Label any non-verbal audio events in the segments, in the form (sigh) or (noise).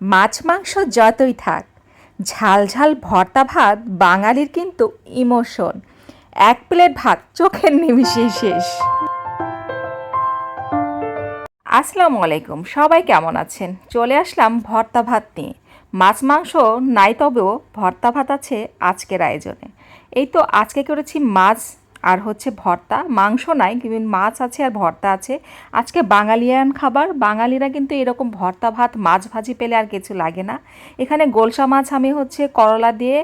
মাছ, মাংস যতই থাক, ঝাল ঝাল ভর্তা ভাত বাঙালির কিন্তু ইমোশন। এক প্লেট ভাত চোখের নিমিশেই শেষ। আসসালামু আলাইকুম, সবাই কেমন আছেন? চলে আসলাম ভর্তা ভাত নিয়ে। মাছ, মাংস নাই তবেও ভর্তা ভাত আছে আজকের আয়োজনে। এই তো আজকে করেছি মাছ আর হচ্ছে ভর্তা। মাংস নাই কিন্তু মাছ আছে আর ভর্তা আছে। আজকে বাঙালিয়ান খাবার, বাঙালিরা কিন্তু এরকম ভর্তা ভাত, মাছ ভাজি পেলে আর কিছু লাগে না। এখানে গোলসা মাছ আমি হচ্ছে করলা দিয়ে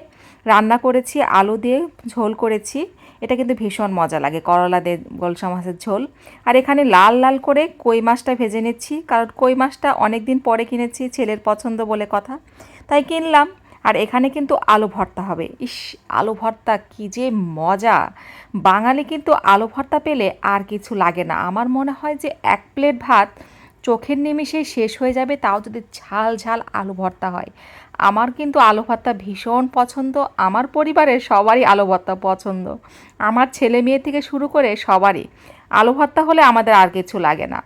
রান্না করেছি, আলু দিয়ে ঝোল করেছি। এটা কিন্তু ভীষণ মজা লাগে করলা দিয়ে গোলসা মাছের ঝোল। আর এখানে লাল লাল করে কই মাছটা ভেজে নিচ্ছি, কারণ কই মাছটা অনেক দিন পরে কিনেছি, ছেলের পছন্দ বলে কথা। তাই কিনলাম। আর এখানে কিন্তু আলু ভর্তা হবে। ইস, আলু ভর্তা কী যে মজা। বাঙালি কিন্তু আলু ভর্তা পেলে আর কিছু লাগে না। আমার মনে হয় যে এক প্লেট ভাত চোখের নিমিষেই শেষ হয়ে যাবে, তাও যদি ঝাল ঝাল আলু ভর্তা হয়। আমার কিন্তু আলু ভর্তা ভীষণ পছন্দ। আমার পরিবারের সবারই আলু ভর্তা পছন্দ। আমার ছেলে মেয়ে থেকে শুরু করে সবারই। আলু ভর্তা হলে আমাদের আর কিছু লাগে না।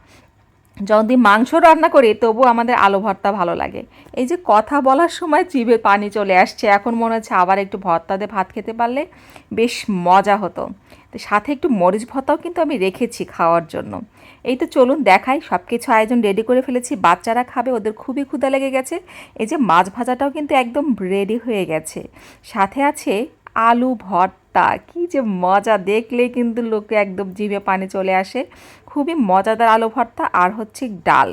যদি মাংস রান্না করি তবু আমাদের আলু ভর্তা ভালো লাগে। এই যে কথা বলার সময় জিভে পানি চলে আসছে, এখন মনে হচ্ছে আবার একটু ভর্তা দিয়ে ভাত খেতে পারলে বেশ মজা হতো। তো সাথে একটু মরিচ ভর্তাও কিন্তু আমি রেখেছি খাওয়ার জন্য। এই তো চলুন দেখাই সব কিছু আয়োজন রেডি করে ফেলেছি, বাচ্চারা খাবে, ওদের খুবই ক্ষুদা লেগে গেছে। এই যে মাছ ভাজাটাও কিন্তু একদম রেডি হয়ে গেছে। সাথে আছে আলু ভর্তা কি যে মজা দেখলে কিন্তু লোকে একদম জিভে পানি চলে আসে। খুবই মজাদার আলু ভর্তা আর হচ্ছে ডাল।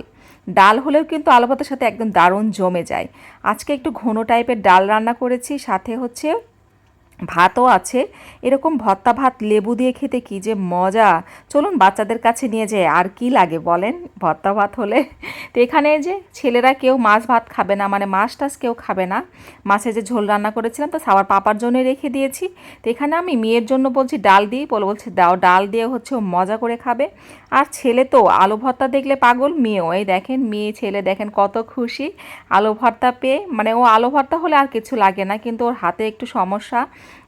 ডাল হলেও কিন্তু আলু ভর্তার সাথে একদম দারুণ জমে যায়। আজকে একটু ঘন টাইপের ডাল রান্না করেছি, সাথে হচ্ছে ভাতও আছে। এরকম ভর্তা ভাত লেবু দিয়ে খেতে কি যে মজা। চলুন বাচ্চাদের কাছে নিয়ে যায় আর কি লাগে বলেন? ভর্তা ভাত হলে। তো এখানে যে ছেলেরা কেউ মাছ ভাত খাবে না মানে মাছ টাছ কেউ খাবে না। মাছে যে ঝোল রান্না করেছিলাম, তো সবার পাপার জন্য রেখে দিয়েছি। তো এখানে আমি মেয়ের জন্য বলছি ডাল দিই, বলে বলছে, দাও ডাল দিয়ে হচ্ছে ও মজা করে খাবে। আর ছেলে তো আলু ভর্তা দেখলে পাগল, মেয়েও। এই দেখেন, মেয়ে, ছেলে দেখেন কত খুশি। আলু ভর্তা পেয়ে মানে ও আলু ভর্তা হলে আর কিছু লাগে না, কিন্তু ওর হাতে একটু সমস্যা।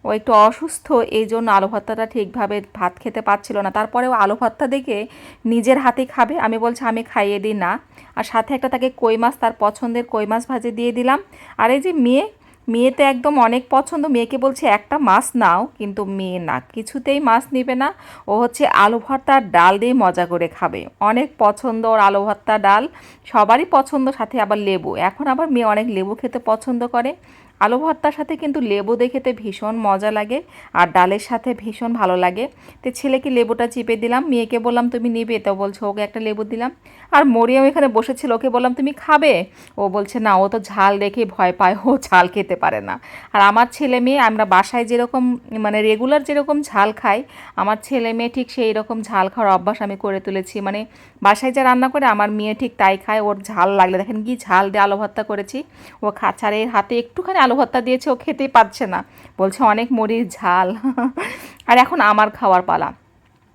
ও একটু অসুস্থ এই জন্য আলু ভর্তাটা ঠিকভাবে ভাত খেতে পারছিল না। তারপরেও আলু ভর্তা দেখে নিজের হাতে খাবে। আমি বলছি, আমি খাইয়ে দিই না। আর সাথে একটা তাকে কই মাছ, তার পছন্দের কই মাছ ভাজে দিয়ে দিলাম। আর এই যে মেয়ে মেয়ে তো একদম অনেক পছন্দ। মেয়েকে বলছে, একটা মাছ নাও। কিন্তু মেয়ে না, কিছুতেই মাছ নেবে না। ও হচ্ছে আলু ভর্তা আর ডাল দিয়ে মজা করে খাবে। অনেক পছন্দ ওর আলু ভর্তা, ডাল। সবারই পছন্দ, সাথে আবার লেবু। এখন আবার মেয়ে অনেক লেবু খেতে পছন্দ করে। আলু ভর্তার সাথে কিন্তু লেবু দেখেতে ভীষণ মজা লাগে আর ডালের সাথে ভীষণ ভালো লাগে। তো ছেলেকে লেবুটা চিপে দিলাম, মেয়েকে বললাম, তুমি নিবে? তো বলছে, ওকে একটা লেবু দিলাম। আর মরিয়াম এখানে বসেছিল, ওকে বললাম, তুমি খাবে? ও বলছে, না, ও তো ঝাল দেখে ভয় পায়, ও ঝাল খেতে পারে না। আর আমার ছেলে মেয়ে, আমরা বাসায় যেরকম মানে রেগুলার যেরকম ঝাল খাই, আমার ছেলে মেয়ে ঠিক সেই রকম ঝাল খাওয়ার অভ্যাস আমি করে তুলেছি। মানে বাসায় যা রান্না করে, আমার মেয়ে ঠিক তাই খায়, ওর ঝাল লাগলে। দেখেন কি ঝাল দিয়ে আলু ভর্তা করেছি, ও খাচ্ছারে হাতে একটুখানি আলু ভর্তা দিয়েছে, ও খেতেই পারছে না। বলছে, অনেক মরিচ ঝাল। (laughs) আর এখন আমার খাওয়ার পালা।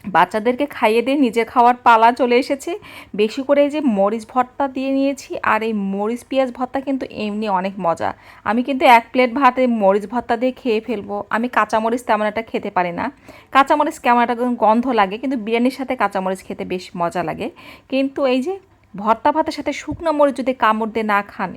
বাচ্চাদেরকে খাইয়ে দিয়ে নিজের খাওয়ার পালা চলে এসেছে। বেশি করে যে মরিচ ভর্তা দিয়ে নিয়েছি, আর এই মরিচ পেঁয়াজ ভর্তা কিন্তু এমনি অনেক মজা। আমি কিন্তু এক প্লেট ভাত মরিচ ভর্তা দিয়ে খেয়ে ফেলব। আমি কাঁচামরিচ তেমন একটা খেতে পারি না। কাঁচামরিচ কেমন একটা গন্ধ লাগে, কিন্তু বিরিয়ানির সাথে কাঁচামরিচ খেতে বেশ মজা লাগে। কিন্তু এই যে ভর্তা ভাতের সাথে শুকনো মরিচ যদি কামড় দিয়ে না খান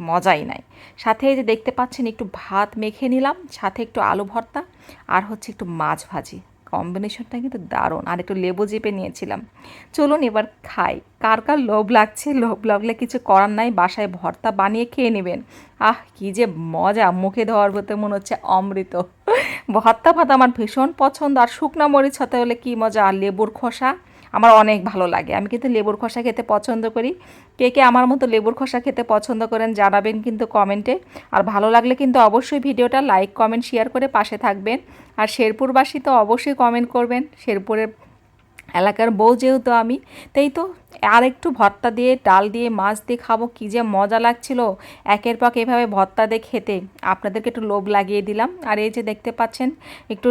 মজাই নাই। সাথে এই যে দেখতে পাচ্ছেন, একটু ভাত মেখে নিলাম, সাথে একটু আলু ভর্তা আর হচ্ছে একটু মাছ ভাজি। কম্বিনেশনটা কিন্তু দারুণ। আর একটু লেবু চেপে নিয়েছিলাম। চলুন এবার খাই। কার কার লোভ লাগছে? লোভ লাগলে কিছু করার নাই। বাসায় ভর্তা বানিয়ে খেয়ে নেবেন। আহ, কি যে মজা! মুখে দেওয়ার মতো মনে হচ্ছে অমৃত। ভর্তা ভাত আমার ভীষণ পছন্দ। আর শুকনা মরিচ হতে হলে কি মজা? আর লেবুর খোসা? আমার অনেক ভালো লাগে। আমি কিন্তু লেবুর খোসা খেতে পছন্দ করি। কে কে আমার মতো লেবুর খোসা খেতে পছন্দ করেন জানাবেন কিন্তু কমেন্টে। আর ভালো লাগলে কিন্তু অবশ্যই ভিডিওটা লাইক, কমেন্ট শেয়ার করে পাশে থাকবেন। আর শেরপুরবাসী তো অবশ্যই কমেন্ট করবেন। শেরপুরের এলাকার বউ যেহেতু আমি, তাই তো আর একটু ভর্তা দিয়ে, ডাল দিয়ে, মাছ দিয়ে খাব, কী যে মজা লাগছিল। একের পর এভাবে ভর্তা দিয়ে খেতে। আপনাদেরকে একটু লোভ লাগিয়ে দিলাম। আর এই যে দেখতে পাচ্ছেন, একটু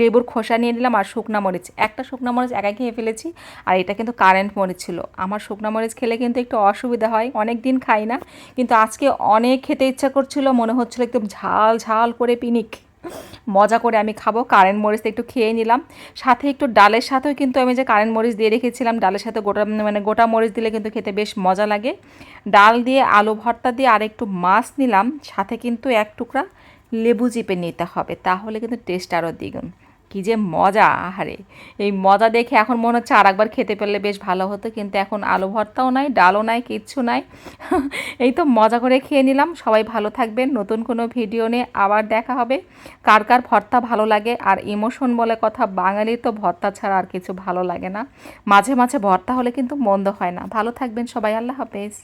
লেবুর খোসা নিয়ে নিলাম আর শুকনা মরিচ। একটা শুকনা মরিচ একা খেয়ে ফেলেছি, আর এটা কিন্তু কারেন্ট মরিচ ছিল। আমার শুকনা মরিচ খেলে কিন্তু একটু অসুবিধা হয়, অনেক দিন খাই না। কিন্তু আজকে অনেক খেতে ইচ্ছা করছিল, মনে হচ্ছিল একদম ঝাল ঝাল করে পিনিক। মজা করে আমি খাব। কারেন্ট মরিচটা একটু খেয়ে নিলাম। সাথে একটু ডালের সাথেও কিন্তু আমি যে কারেন্ট মরিচ দিয়ে রেখেছিলাম, ডালের সাথে গোটা মানে গোটা মরিচ দিলে কিন্তু খেতে বেশ মজা লাগে। ডাল দিয়ে আলু ভর্তা দিয়ে আর একটু মাছ নিলাম। সাথে কিন্তু এক টুকরা লেবু চিপে নিতে হবে। তাহলে কিন্তু টেস্ট আরও দ্বিগুণ। কী যে মজা, আহারে। এই মজা দেখে এখন মনে হচ্ছে আর একবার খেতে পারলে বেশ ভালো হতো, কিন্তু এখন আলু ভর্তাও নাই, ডালও নাই, কিচ্ছু নাই। (laughs) এই তো মজা করে খেয়ে নিলাম, সবাই ভালো থাকবেন, নতুন কোনো ভিডিও নিয়ে আবার দেখা হবে। কার কার ভর্তা ভালো লাগে আর ইমোশন বলে কথা বাঙালির তো ভর্তা ছাড়া আর কিছু ভালো লাগে না। মাঝে মাঝে ভর্তা হলে কিন্তু মন্দ হয় না। ভালো থাকবেন সবাই, আল্লাহ হাফেজ।